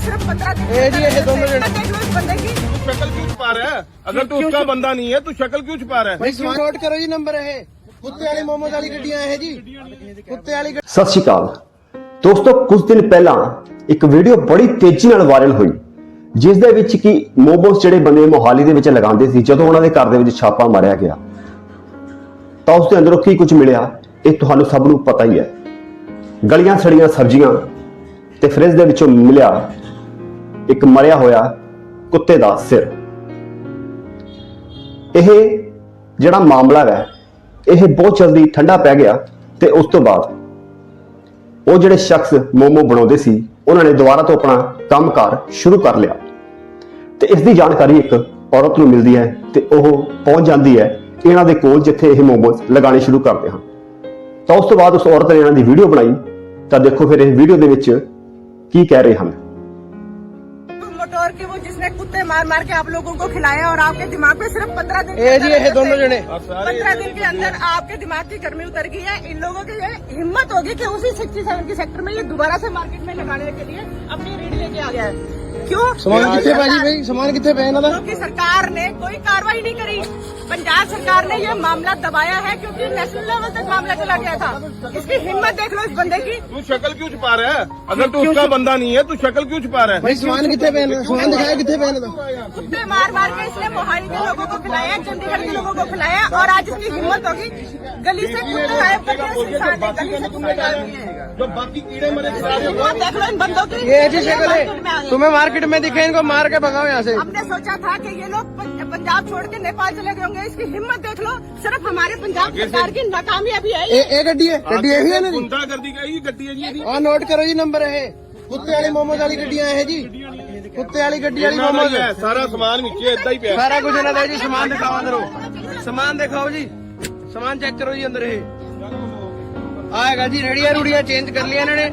सिर्फ पंद्रह दिन ये जी, ये दोनों जने- देख लो इस बंदे की शक्ल क्यों छुपा रहा है अगर तू उसका बंदा नहीं है तो शक्ल क्यों छुपा रहा है ਭਾਈ ਸਮਾਨ ਨੋਟ ਕਰੋ ਜੀ ਨੰਬਰ ਇਹ ਕੁੱਤੇ ਵਾਲੀ ਮੋਮੋਜ਼ ਵਾਲੀ ਗੱਡੀਆਂ ਇਹ ਜੀ ਕੁੱਤੇ ਵਾਲੀ ਗੱਡੀ- ਸਤਿ ਸ਼੍ਰੀ ਅਕਾਲ ਦੋਸਤੋ ਕੁਝ ਦਿਨ ਪਹਿਲਾਂ ਇੱਕ ਵੀਡੀਓ ਬੜੀ ਤੇਜ਼ੀ ਨਾਲ ਵਾਇਰਲ ਹੋਈ ਜਿਸ ਦੇ ਵਿੱਚ ਕਿ ਮੋਮੋਸ ਜਿਹੜੇ ਬੰਦੇ ਮੋਹਾਲੀ ਦੇ ਵਿੱਚ ਲਗਾਉਂਦੇ ਸੀ ਜਦੋਂ ਉਹਨਾਂ ਦੇ ਘਰ ਦੇ ਵਿੱਚ ਛਾਪਾ ਮਾਰਿਆ ਗਿਆ ਤਾਂ ਉਸ ਦੇ ਅੰਦਰੋਂ ਕੀ ਕੁਝ ਮਿਲਿਆ ਇਹ ਤੁਹਾਨੂੰ ਸਭ ਨੂੰ ਪਤਾ ਹੀ ਹੈ ਗਲੀਆਂ ਸੜੀਆਂ ਸਬਜ਼ੀਆਂ ਤੇ ਫ੍ਰਿਜ ਦੇ ਵਿੱਚੋਂ ਮਿਲਿਆ ਇੱਕ ਮਰਿਆ ਹੋਇਆ ਕੁੱਤੇ ਦਾ ਸਿਰ। ਇਹ ਜਿਹੜਾ ਮਾਮਲਾ ਹੈ, ਇਹ ਬਹੁਤ ਜਲਦੀ ਠੰਡਾ ਪੈ ਗਿਆ ਤੇ ਉਸ ਤੋਂ ਬਾਅਦ ਉਹ ਜਿਹੜੇ ਸ਼ਖਸ ਮੋਮੋ ਬਣਾਉਂਦੇ ਸੀ, ਉਹਨਾਂ ਨੇ ਦੁਬਾਰਾ ਤੋਂ ਆਪਣਾ ਕੰਮਕਾਰ ਸ਼ੁਰੂ ਕਰ ਲਿਆ। ਤੇ ਇਸ ਦੀ ਜਾਣਕਾਰੀ ਇੱਕ ਔਰਤ ਨੂੰ ਮਿਲਦੀ ਹੈ ਤੇ ਉਹ ਪਹੁੰਚ ਜਾਂਦੀ ਹੈ ਇਹਨਾਂ ਦੇ ਕੋਲ ਜਿੱਥੇ ਇਹ ਮੋਮੋਸ ਲਗਾਉਣੇ ਸ਼ੁਰੂ ਕਰਦੇ ਹਨ। ਤਾਂ ਉਸ ਤੋਂ ਬਾਅਦ ਉਸ ਔਰਤ ਨੇ ਇਹਨਾਂ ਦੀ ਵੀਡੀਓ ਬਣਾਈ। ਤਾਂ ਦੇਖੋ ਫਿਰ ਇਹ ਵੀਡੀਓ ਦੇ ਵਿੱਚ ਕੀ ਕਹਿ ਰਹੇ ਹਨ। बटोर के वो जिसने कुत्ते मार मार के आप लोगों को खिलाया और आपके दिमाग में सिर्फ़ पंद्रह दिन जी है दोनों जने। पंद्रह दिन के अंदर आपके दिमाग की गर्मी उतर गई है। इन लोगों की हिम्मत होगी कि उसी सिक्सटी सेवन के सेक्टर में ये दोबारा से मार्केट में लगाने के लिए अपनी रीड लेके आ गया है। क्यों? समान कितने भाई सामान कितने पे ना क्योंकि सरकार ने कोई कार्रवाई नहीं करी। पंजाब सरकार ने यह मामला दबाया है क्योंकि नेशनल लेवल तक मामला चला गया था। इसकी हिम्मत देख लो इस बंदे की। तू शक्ल क्यों छुपा रहा है? अगर तू उसका बंदा नहीं है तू शक्ल क्यों छुपा रहा है? भाई समान कितने पहन सामान दिखाया कितने पहन कुत्ते मार मार के इसलिए मोहाली के खिलाया चंडीगढ़ के लोगों को खिलाया और आज इसकी हिम्मत होगी। गली से कुत्ते गायब करके गली से कुत्ते गायब ऐसी तुम्हें मार्केट में दिखे इनको मार के भगाओ यहाँ से। हमने सोचा था कि ये लोग पंजाब छोड़ के नेपाल चले गए होंगे। इसकी हिम्मत देख लो सिर्फ़ हमारे पंजाब सरकार की नाकामी अभी है। गड्डी है गड्डी है गुंडागर्दी का गड्डी है जी। हाँ, नोट करो जी नंबर है। कुत्ते वाली मोमोज वाली गड्डिया है जी। ਕੁੱਤੇ ਵਾਲੀ ਗੱਡੀ ਵਾਲੀ ਇਹਨਾਂ ਦਾ ਸਾਰਾ ਸਮਾਨ ਵਿੱਚ ਇਦਾਂ ਹੀ ਪਿਆ। ਸਾਰਾ ਕੁਝ ਇਹਨਾਂ ਦਾ ਜੀ ਸਮਾਨ ਦਿਖਾਓ ਅੰਦਰੋਂ। ਸਮਾਨ ਦਿਖਾਓ ਜੀ। ਸਮਾਨ ਚੈੱਕ ਕਰੋ ਜੀ ਅੰਦਰ ਇਹ। ਆਏਗਾ ਜੀ ਰੇੜੀਆਂ ਰੂੜੀਆਂ ਚੇਂਜ ਕਰ ਲਿਆ ਇਹਨਾਂ ਨੇ।